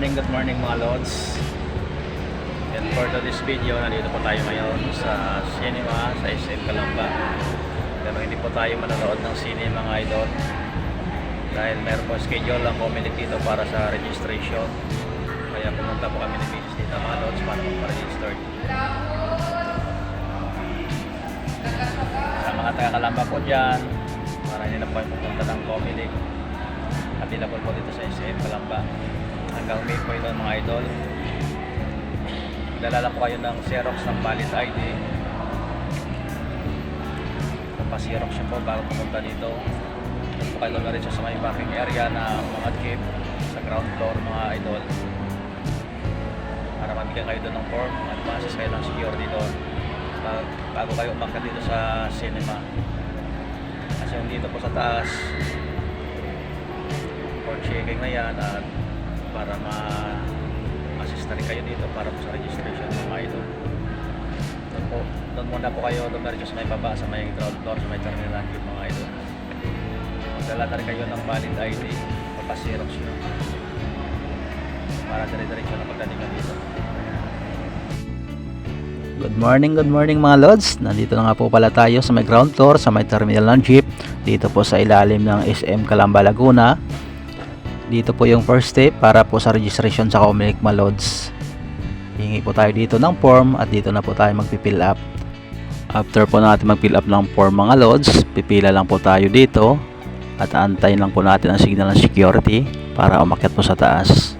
morning, good morning mga lods. And for this video, nandito po tayo ngayon sa cinema sa SM Calamba. Pero hindi po tayo manonood ng sine mga idol. Dahil meron po schedule ang community dito para sa registration. Kaya pumunta po kami ni Mrs. dito mga lods para magpa-register. Sa mga taga-Calamba po dyan, para na po kayo pupunta ng comedy. Available po dito sa SM Calamba. Hanggang May po ito mga idol. Dalala po kayo ng Xerox ng valid ID. Papaxerox siya po bago pumunta dito. Doon po kayo lumiritso sa may parking area na mga jeep sa ground floor mga idol. Para mabigyan kayo doon ng form at ma-assist kayo ng security doon. Bag- Bago kayo umakyat dito sa cinema. Kasi dito po sa taas, for checking na yan at para ma-assist na rin kayo dito para sa registration ng mga idol. Doon po, doon muna po kayo dumiretso sa may baba sa may ground floor sa may terminal yung mga idol. Magdala na rin kayo ng valid ID, papasirox nyo. Para dire-diretso na pagdating dito. Good morning, good morning mga lods. Nandito na nga po pala tayo sa may ground floor, sa may terminal ng jeep. Dito po sa ilalim ng SM Calamba Laguna. Dito po yung first step para po sa registration sa Comelec mga lods. Hingi po tayo dito ng form at dito na po tayo magpipill up. After po natin mag-fill up ng form mga lods, pipila lang po tayo dito at antayin lang po natin ang signal ng security para umakyat po sa taas.